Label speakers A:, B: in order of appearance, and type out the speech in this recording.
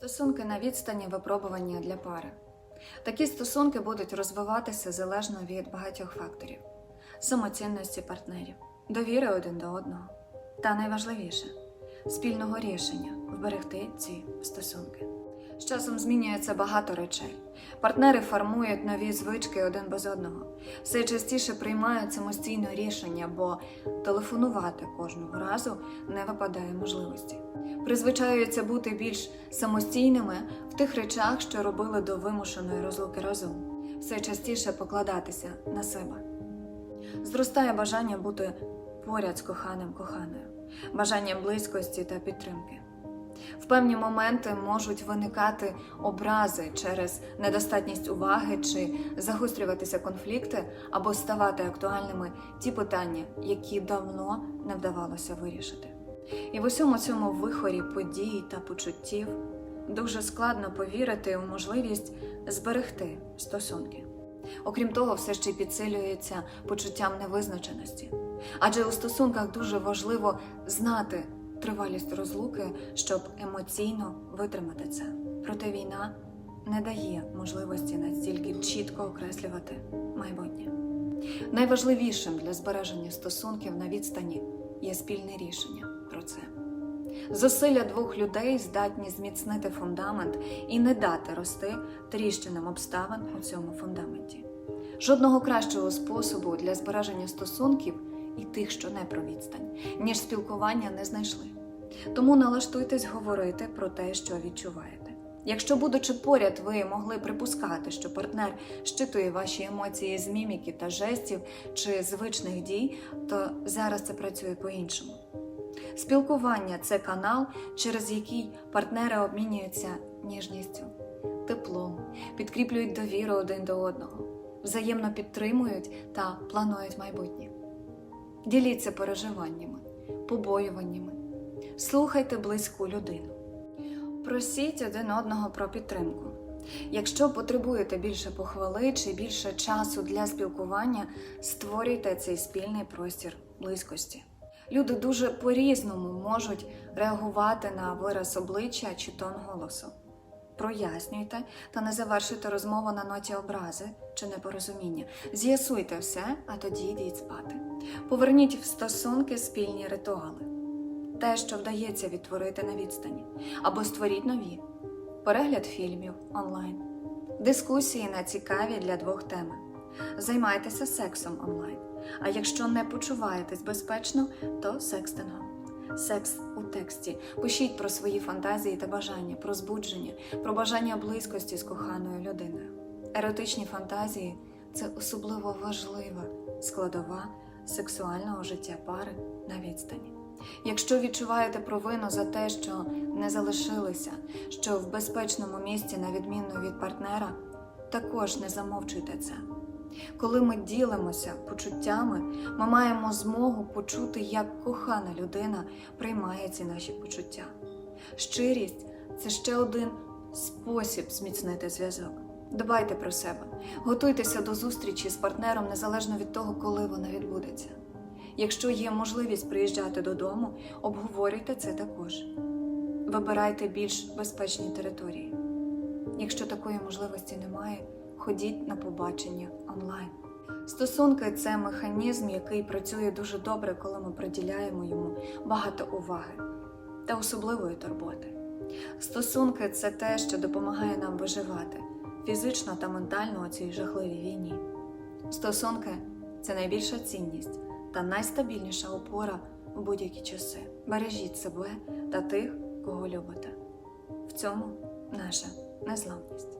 A: Стосунки на відстані випробування для пари. Такі стосунки будуть розвиватися залежно від багатьох факторів: самоцінності партнерів, довіри один до одного. Та найважливіше спільного рішення вберегти ці стосунки. З часом змінюється багато речей. Партнери формують нові звички один без одного. Все частіше приймають самостійно рішення, бо телефонувати кожного разу не випадає можливості. Призвичаються бути більш самостійними в тих речах, що робили до вимушеної розлуки разом. Все частіше покладатися на себе. Зростає бажання бути поряд з коханим коханою, бажання близькості та підтримки. В певні моменти можуть виникати образи через недостатність уваги чи загострюватися конфлікти або ставати актуальними ті питання, які давно не вдавалося вирішити. І в усьому цьому вихорі подій та почуттів дуже складно повірити у можливість зберегти стосунки. Окрім того, все ще підсилюється почуттям невизначеності. Адже у стосунках дуже важливо знати тривалість розлуки, щоб емоційно витримати це. Проте війна не дає можливості настільки чітко окреслювати майбутнє. Найважливішим для збереження стосунків на відстані є спільне рішення про це. Зусилля двох людей здатні зміцнити фундамент і не дати рости тріщинам обставин у цьому фундаменті. Жодного кращого способу для збереження стосунків і тих, що не про відстань, ніж спілкування не знайшли. Тому налаштуйтесь говорити про те, що відчуваєте. Якщо, будучи поряд, ви могли припускати, що партнер щитує ваші емоції з міміки та жестів чи звичних дій, то зараз це працює по-іншому. Спілкування це канал, через який партнери обмінюються ніжністю, теплом, підкріплюють довіру один до одного, взаємно підтримують та планують майбутнє. Діліться переживаннями, побоюваннями, слухайте близьку людину. Просіть один одного про підтримку. Якщо потребуєте більше похвали чи більше часу для спілкування, створюйте цей спільний простір близькості. Люди дуже по-різному можуть реагувати на вираз обличчя чи тон голосу. Прояснюйте та не завершуйте розмову на ноті образи чи непорозуміння. З'ясуйте все, а тоді йдіть спати. Поверніть в стосунки спільні ритуали, те, що вдається відтворити на відстані, або створіть нові перегляд фільмів онлайн, дискусії на цікаві для двох теми. Займайтеся сексом онлайн. А якщо не почуваєтесь безпечно, то секстингом. Секс у тексті. Пишіть про свої фантазії та бажання, про збудження, про бажання близькості з коханою людиною. Еротичні фантазії це особливо важлива складова сексуального життя пари на відстані. Якщо відчуваєте провину за те, що не залишилися, що в безпечному місці, на відміну від партнера, також не замовчуйте це. Коли ми ділимося почуттями, ми маємо змогу почути, як кохана людина приймає ці наші почуття. Щирість це ще один спосіб зміцнити зв'язок. Дбайте про себе, готуйтеся до зустрічі з партнером незалежно від того, коли вона відбудеться. Якщо є можливість приїжджати додому, обговорюйте це також. Вибирайте більш безпечні території. Якщо такої можливості немає, ходіть на побачення онлайн. Стосунки це механізм, який працює дуже добре, коли ми приділяємо йому багато уваги та особливої турботи. Стосунки це те, що допомагає нам виживати фізично та ментально у цій жахливій війні. Стосунки це найбільша цінність та найстабільніша опора у будь-які часи. Бережіть себе та тих, кого любите. В цьому наша незламність.